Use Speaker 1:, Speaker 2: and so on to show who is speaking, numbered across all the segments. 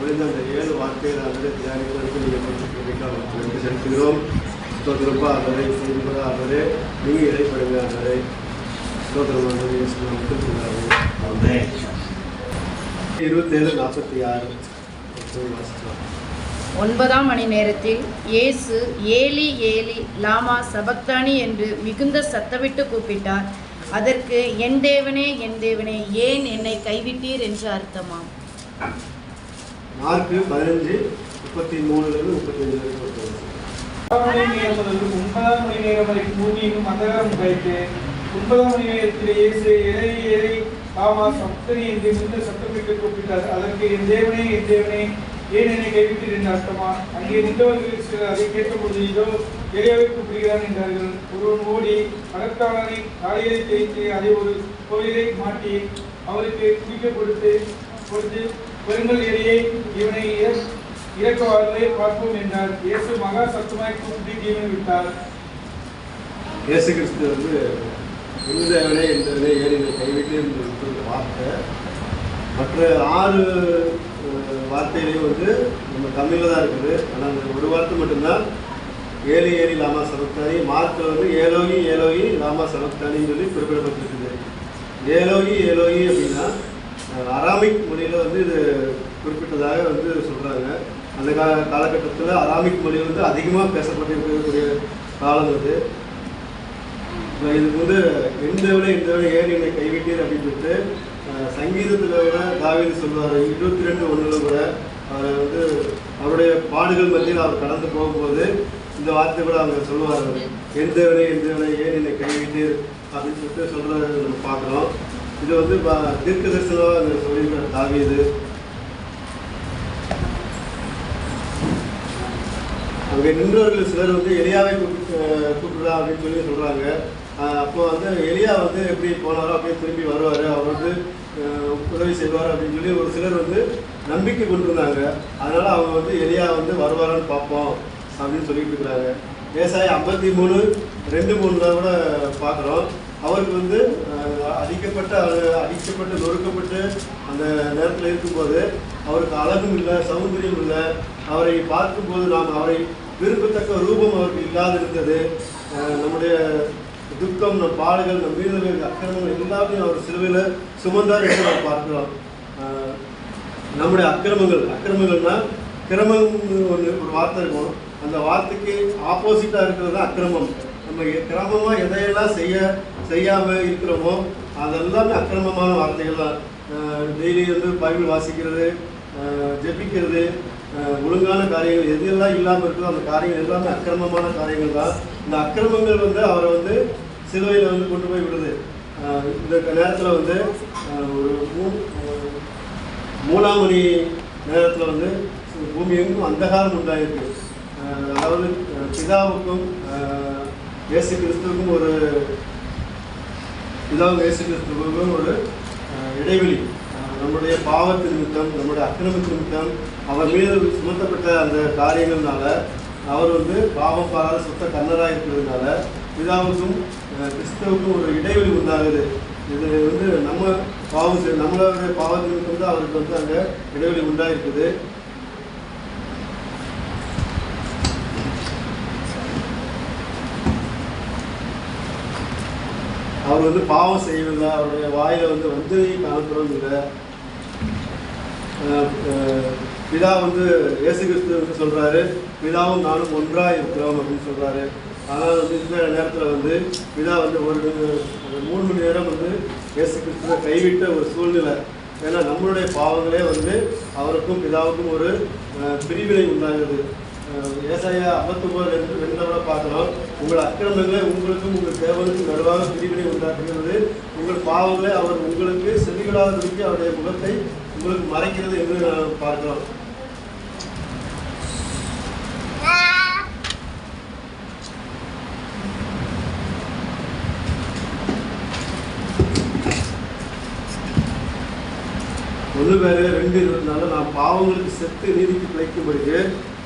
Speaker 1: முடிந்த அந்த ஏழு வார்த்தைகள் ஆண்டவரே தியானிகளுக்கு நீங்கள் கொடுத்து நன்றி செலுத்துகிறோம். ஸ்தோத்திரப்பா ஆண்டவரே செய்திப்பதா அவரே நீங்கள் இடைப்படுங்க ஆண்டவரே ஸ்தோத்திரம் ஆண்டவரே இயேசு நாமத்தில் இருபத்தேழு நாற்பத்தி ஆறு. வாசிக்கலாம்.
Speaker 2: ஒன்பதாம் மணி நேரத்தில் இயேசு ஏலி ஏலி லாமா சபக்தானி என்று மிகுந்த சத்தமிட்டு கூப்பிட்டார். அதற்கு என் தேவனே என் தேவனே ஏன் என்னை கைவிட்டீர் என்று அர்த்தமாம்.
Speaker 1: மார்க்கு பதினஞ்சு முப்பத்தி மூணுலேருந்து முப்பத்தி அஞ்சு வரைக்கும் ஒருத்தர்
Speaker 3: ஒன்பதாம் மணி நேரம் வரைக்கும் பூமியும் அந்தகாரம் கழித்து ஒன்பதாம் மணி நேரத்தில் இயேசு இறை இறை ஆமா சப்தனி என்று மிகுந்த சத்தமிட்டு கூப்பிட்டார். அதற்கு என் தேவனே என் தேவனே ஏன் என்னை கைவிட்டீர்? என்று அர்த்தமா? அங்கே நின்றவர்கள் சிலர் அதை கேட்டபொழுது இதோ எளியாவை கூப்பிடுகிறான் என்றார்கள். ஒருவன் ஓடி பணக்காரனை காலையை தேய்த்து அதை ஒரு கோயிலை மாட்டி அவருக்கு குடிக்க கொடுத்து கொடுத்து பெருங்கல் எரியை இவனை இறக்க இறக்குவார்களே பார்ப்போம் என்றார். இயேசு மகா சத்தமாய் கூப்பிட்டு ஜீவனை விட்டார்.
Speaker 1: இயேசு கிறிஸ்து வந்து இருந்தவனே என்றவனே ஏறினை கைவிட்டு? என்று வார்த்தை. மற்ற ஆறு அஹ், வார்த்தைகளையும் வந்து நம்ம தமிழில் தான் இருக்குது. ஆனால் அந்த ஒரு வார்த்தை மட்டும்தான் ஏழு ஏழி லாமா சமக்தானி மார்க்கில் வந்து ஏலோகி ஏலோகி லாமா சமக்தானின்னு சொல்லி குறிப்பிடப்பட்டிருக்குது. ஏலோகி ஏலோகி அப்படின்னா அராமிக் மொழியில் வந்து இது குறிப்பிட்டதாக வந்து சொல்கிறாங்க அந்த கா காலகட்டத்தில் அராமிக் மொழி வந்து அதிகமாக பேசப்பட்டிருக்கக்கூடிய காலம் அது இதுக்கு வந்து எந்த விட இந்த விட ஏன் என்னை கைவிட்டீர்? அப்படின்னு சொல்லிட்டு சங்கீதத்தில் கூட தாவீது சொல்லுவார் இருபத்தி ரெண்டு ஒன்றில் கூட அவர் வந்து அவருடைய பாடுகள் மத்தியில் அவர் கடந்து போகும்போது இந்த வார்த்தை கூட அவங்க சொல்லுவார். எந்த விலை எந்த விலை ஏன் என்னை கைவிட்டீர்? அப்படின்னு சொல்லிட்டு சொல்கிறத நம்ம பார்க்குறோம். இது வந்து தீர்க்க தரிசனமாக அங்கே சொல்லியிருக்கார் தாவீது அங்கே நின்றவர்கள் சிலர் வந்து எலியாவை கூப்பிட்டு கூப்பிடுறா அப்படின்னு சொல்லி சொல்கிறாங்க அப்போ வந்து எலியா வந்து எப்படி போனாரோ அப்படியே திரும்பி வருவார். அவர் வந்து உதவி செய்வார் அப்படின்னு சொல்லி ஒரு சிலர் வந்து நம்பிக்கை கொண்டிருந்தாங்க. அதனால் அவங்க வந்து எலியா வந்து வருவாரான்னு பார்ப்போம் அப்படின்னு சொல்லிட்டு இருக்கிறாங்க. விவசாயம் ஐம்பத்தி மூணு ரெண்டு மூணில் கூட பார்க்குறோம். அவருக்கு வந்து அஹ், அடிக்கப்பட்ட அடிக்கப்பட்டு நொறுக்கப்பட்டு அந்த நேரத்தில் இருக்கும்போது அவருக்கு அழகும் இல்லை சௌந்தரியம் இல்லை. அவரை பார்க்கும்போது நாம் அவரை விரும்பத்தக்க ரூபம் அவருக்கு இல்லாது இருந்தது. நம்முடைய துக்கம் நம் பாடுகள் நம் வீரர்கள் அக்கிரமங்கள் எல்லாமே அவர் சிலுவையில் சுமந்தார் என்று நாம் பார்க்கிறோம். நம்முடைய அக்கிரமங்கள் அக்கிரமங்கள்னால் கிரமம் ஒன்று ஒரு வார்த்தை இருக்கும். அந்த வார்த்தைக்கு ஆப்போசிட்டாக இருக்கிறது தான் அக்கிரமம். நம்ம கிரமமாக எதையெல்லாம் செய்ய செய்யாமல் இருக்கிறோமோ அதெல்லாமே அக்கிரமமான வார்த்தைகள் தான். டெய்லி வந்து பைபிள் வாசிக்கிறது ஜெபிக்கிறது ஒழுங்கான காரியங்கள் எதெல்லாம் இல்லாமல் இருக்குதோ அந்த காரியங்கள் எல்லாமே அக்கிரமமான காரியங்கள் தான். இந்த அக்கிரமங்கள் வந்து அவரை வந்து சிலுவையில் வந்து கொண்டு போய் விடுது. இந்த நேரத்தில் வந்து ஒரு மூ மூணாம் மணி நேரத்தில் வந்து பூமி எங்கும் அந்தகாரம் உண்டாயிருக்கு. அதாவது பிதாவுக்கும் இயேசு கிறிஸ்துவுக்கும் ஒரு பிதாவுக்கும் இயேசு கிறிஸ்துவுக்கும் ஒரு இடைவெளி. நம்முடைய பாவத்து நிமித்தம் நம்முடைய அக்கிரமத்து நிமித்தம் அவர் மீது சுமத்தப்பட்ட அந்த காரியங்கள்னால அவர் வந்து பாவம் பாராத சுத்த கண்ணராக இருக்கிறதுனால பிதாவுக்கும் கிறிஸ்துவுக்கும் ஒரு இடைவெளி உண்டாகுது. இது வந்து நம்ம பாவம் நம்மளுடைய பாவத்து வந்து அவருக்கு வந்து அங்கே இடைவெளி உண்டாயிருக்குது. அவர் வந்து பாவம் செய்யவில்லை அவருடைய வாயில வந்து வஞ்சனையை காணப்படுறது இல்லை பிதா வந்து இயேசு கிறிஸ்து வந்து சொல்றாரு பிதாவும் நானும் ஒன்றா இருக்கிறோம் அப்படின்னு சொல்றாரு. ஆனால் வந்து இந்த நேரத்தில் வந்து பிதா வந்து ஒரு மூணு மணி நேரம் வந்து இயேசு கிறிஸ்துவை கைவிட்ட ஒரு சூழ்நிலை. ஏன்னா நம்மளுடைய பாவங்களே வந்து அவருக்கும் பிதாவுக்கும் ஒரு பிரிவினை உண்டாகுது. அஹ், ஏசாயா ஐம்பத்தொம்பது ரெண்டு ரெண்டில் பார்க்கலாம் உங்கள் அக்கிரமங்களை உங்களுக்கும் உங்கள் தேவனுக்கும் நடுவாக பிரிவினை உண்டாக்குகிறது. உங்கள் பாவங்களை அவர் உங்களுக்கு செவிகளாதபடிக்கு அவருடைய முகத்தை உங்களுக்கு மறைக்கிறது என்று நான் பார்க்கலாம் ஒன்று வேறு ரெண்டு இருபத்தினால நான் பாவங்களுக்கு செத்து நீதிக்கு பிழைக்கும்படிக்கு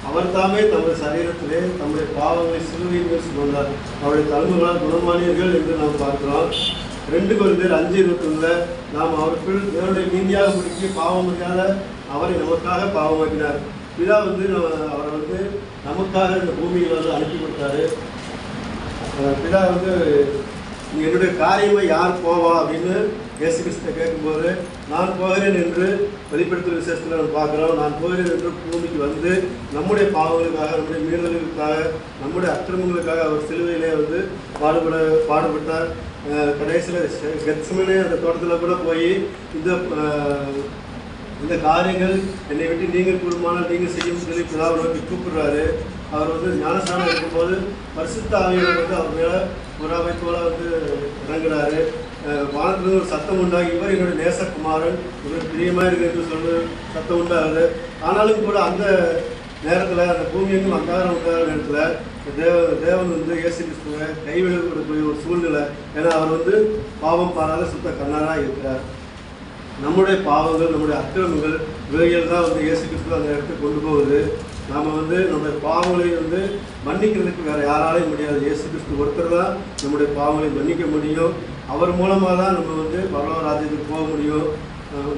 Speaker 1: அவர் தாமே தமது சரீரத்திலே தம்முடைய பாவங்களை சிலுவையின் மேல் சுமந்தார் அவருடைய தழும்புகளால் குணமானியர்கள் என்று நாம் பார்க்கிறோம். ரெண்டு குழந்தையர் அஞ்சு இருபத்தொன்னுல நாம் அவருக்குள் தேவனுடைய நீதியாக பிடிக்க பாவம் முடியாத அவரை நமக்காக பாவமாக்கினார் பிதா வந்து நம்ம- அவரை வந்து நமக்காக இந்த பூமியில் வந்து அனுப்பி கொடுத்தாரு. பிதா வந்து என்னுடைய காரியமாக யார் போவா? அப்படின்னு இயேசு கிறிஸ்துவை கேட்கும்போது நான் போகிறேன் என்று வெளிப்படுத்துகிற விசேஷத்தில் நம்ம பார்க்குறோம். நான் போகிறேன் என்று பூமிக்கு வந்து நம்முடைய பாவங்களுக்காக நம்முடைய மீறல்களுக்காக நம்முடைய அக்கிரமங்களுக்காக அவர் சிலுவையிலே வந்து பாடுபட பாடுபட்டார். கடைசியில் கெத்சமனே அந்த தோட்டத்தில் கூட போய் இந்த இந்த காரியங்கள் என்னை விட்டு நீங்கள் கூடுமானால் நீங்கள் செய்யும் சொல்லி பிதாவை நோக்கி கூப்பிடுறாரு. அவர் வந்து ஞானஸ்தானம் இருக்கும்போது பரிசுத்த ஆவியை வந்து அவர் மேலே புறாவை போல வந்து இறங்குறாரு. வானத்திலிருந்து ஒரு சத்தம் உண்டாகி இவர் என்னுடைய நேசகுமாரன் இவர் பிரியமாக இருக்கு என்று சொல்லி சத்தம் உண்டாகுது. ஆனாலும் கூட அந்த நேரத்தில் அந்த பூமியெங்கும் அங்காரம் உண்டாகிற நேரத்தில் தேவ தேவன் வந்து இயேசு கிறிஸ்துவை கைவிடக்கூடிய ஒரு சூழ்நிலை ஏன்னா அவர் வந்து பாவம் பாராத சுத்த கண்ணாராக இருக்கிறார். நம்முடைய பாவங்கள் நம்முடைய அக்கிரமங்கள் இவைகள் தான் வந்து இயேசு கிறிஸ்து அந்த இடத்துக்கு கொண்டு போகுது. நாம் வந்து நம்முடைய பாவங்களை வந்து மன்னிக்கிறதுக்கு வேறு யாராலையும் முடியாது. இயேசு கிறிஸ்து ஒருத்தர் தான் நம்முடைய பாவங்களை மன்னிக்க முடியும். அவர் மூலமாக தான் நம்ம வந்து பரலோக ராஜ்யத்துக்கு போக முடியும்.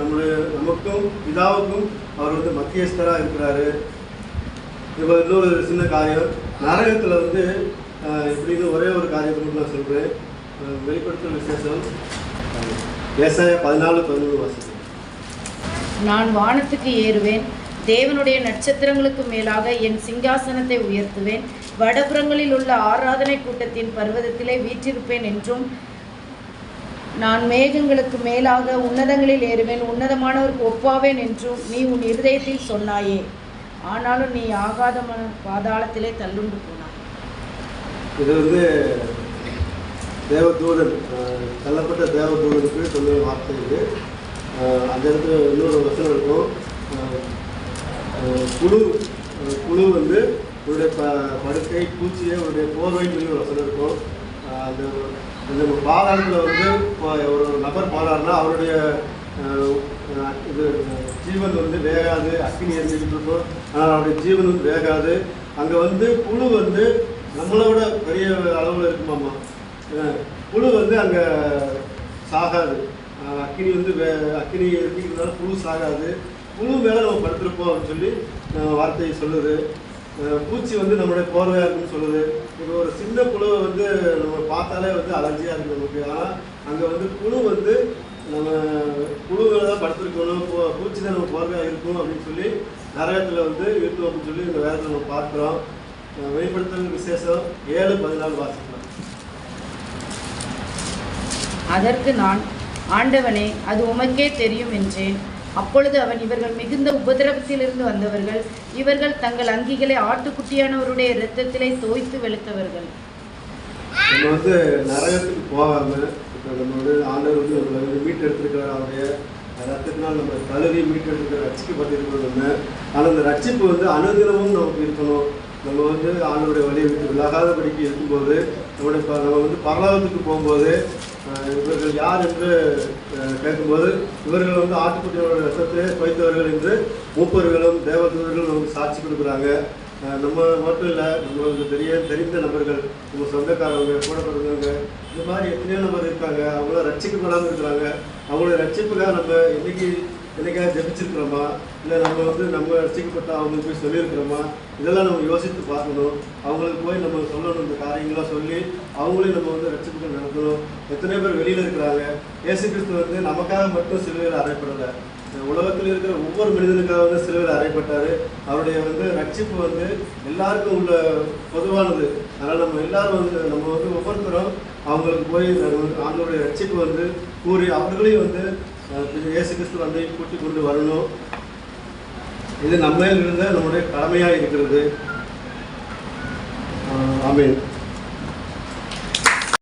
Speaker 1: நம்மளுடைய நமக்கும் பிதாவுக்கும் அவர் வந்து மத்தியஸ்தராக இருக்கிறாரு. இப்போ இன்னொரு சின்ன காரியம் நரகத்தில் வந்து இப்படின்னு ஒரே ஒரு காரியத்தை மட்டும் நான் சொல்கிறேன் வெளிப்படுத்தும் விசேஷம் ஏசாயா பதினாலு பதினொன்று வாசிக்கிறேன்
Speaker 2: நான் வானத்துக்கு ஏறுவேன் தேவனுடைய நட்சத்திரங்களுக்கு மேலாக என் சிங்காசனத்தை உயர்த்துவேன் வடபுறங்களில் உள்ள ஆராதனை கூட்டத்தின் பர்வதத்திலே வீற்றிருப்பேன் என்றும் நான் மேகங்களுக்கு மேலாக உன்னதங்களில் ஏறுவேன் உன்னதமானவருக்கு ஒப்பாவேன் என்றும் நீ உன் இருதயத்தில் சொன்னாயே. ஆனாலும் நீ ஆகாத பாதாளத்திலே தள்ளுண்டு போனாய்.
Speaker 1: இது வந்து தேவதூதன் தள்ளப்பட்ட தேவதூதனுக்கு சொன்ன வார்த்தை இது. அந்த இடத்துல இன்னொரு வசனம் இருக்கும். குழு குழு வந்து உன்னுடைய ப படுக்கை பூச்சியை உன்னுடைய போர்வைன்னு சொல்லி ஒரு வசனம் இருக்கும். அது அந்த அந்த வந்து இப்போ ஒரு நபர் பாலாறுனா அவருடைய இது ஜீவன் வந்து வேகாது அக்னி எரிஞ்சுக்கிட்டு இருக்கும். ஆனால் அவருடைய ஜீவன் வந்து வேகாது. அங்கே வந்து புழு வந்து நம்மளை விட பெரிய அளவில் இருக்குமாம்மா. புழு வந்து அங்கே சாகாது. அக்னி அக்கினி வந்து வே அக்கினி இருக்கிறதுனால புழு சாகாது. புழு மேலே நம்ம படுத்திருப்போம் அப்படின்னு சொல்லி வார்த்தையை சொல்லுது. பூச்சி வந்து நம்மளுடைய போர்வையாக இருக்குன்னு சொல்லுது. இப்போ ஒரு சின்ன புழுவை வந்து நம்ம பார்த்தாலே வந்து அலர்ஜியாக இருக்கு நமக்கு. ஆனால் அங்கே வந்து புழு வந்து நம்ம புழுவில் தான் படுத்திருக்கணும். பூ- பூச்சி தான் நம்ம போர்வையாக இருக்கும் அப்படின்னு சொல்லி நரகத்தில் வந்து இருக்கும் அப்படின்னு சொல்லி இந்த வேதத்தை நம்ம பார்க்குறோம். வெளிப்படுத்தல் விசேஷம் ஏழு பதினாலு வாசிக்கலாம்.
Speaker 2: அதற்கு நான் ஆண்டவனே அது உமக்கே தெரியும் என்றேன். அப்பொழுது அவன் இவர்கள் மிகுந்த உபதிரவத்திலிருந்து வந்தவர்கள் இவர்கள் தங்கள் அங்கிகளை ஆட்டுக்குட்டியானவருடைய இரத்தத்திலே தோய்த்து வெளுத்தவர்கள்.
Speaker 1: நம்ம வந்து நரகத்துக்கு போகாம இப்போ நம்ம வந்து ஆண்டவர் வந்து நம்மளை வந்து மீட்டெடுத்திருக்கிற அவருடைய ரத்தத்தினால் நம்ம கழுவி மீட்டெடுத்துக்கிற ரட்சிக்கப்பட்டிருக்கிறோம் நம்ம ஆனால் அந்த ரட்சிப்பு வந்து அனுதினமும் நமக்கு இருக்கணும். நம்ம வந்து ஆண்டவருடைய வழியை விட்டு விலகாதபடிக்கு இருக்கும்போது நம்முடைய நம்ம வந்து பரலோகத்துக்கு போகும்போது இவர்கள் யார் என்று கேட்கும்போது இவர்கள் வந்து ஆட்டுக்குட்டியோட ரசத்தை வைத்தவர்கள் என்று மூப்பர்களும் தேவதூதர்களும் நமக்கு சாட்சி கொடுக்குறாங்க. நம்ம மட்டும் இல்லை நம்மளுக்கு தெரிய தெரிந்த நபர்கள் நம்ம சொந்தக்காரவங்க கூட பிறந்தவங்க இந்த மாதிரி எத்தனையோ நபர் இருக்காங்க. அவங்கள ரட்சிக்கப்படாமல் இருக்கிறாங்க. அவங்கள ரட்சிப்புக்காக நம்ம என்றைக்கு என்னைக்காக ஜெபிச்சிருக்கிறோமா? இல்லை நம்ம வந்து நம்ம ரசிக்கப்பட்ட அவங்களுக்கு போய் சொல்லியிருக்கிறோமா? இதெல்லாம் நம்ம யோசித்து பார்க்கணும். அவங்களுக்கு போய் நம்ம சொல்லணும் இந்த காரியங்களாம் சொல்லி அவங்களையும் நம்ம வந்து ரசிப்புகள் நடத்தணும். எத்தனை பேர் வெளியில் இருக்கிறாங்க. இயேசு கிறிஸ்து வந்து நமக்காக மட்டும் சிலுவையில் அறையப்படலை. உலகத்தில் இருக்கிற ஒவ்வொரு மனிதனுக்காக வந்து சிலுவையில் அறையப்பட்டார். அவருடைய வந்து ரட்சிப்பு வந்து எல்லாருக்கும் உள்ள பொதுவானது. அதனால் நம்ம எல்லாரும் வந்து நம்ம வந்து ஒவ்வொருத்தரும் அவங்களுக்கு போய் அவங்களுடைய ரட்சிப்பு வந்து கூறி அவர்களையும் வந்து இயேசு கிறிஸ்து வந்து கூட்டி கொண்டு வரணும். இது நம்ம இருந்த நம்முடைய கடமையாக இருக்கிறது. ஆமீன்.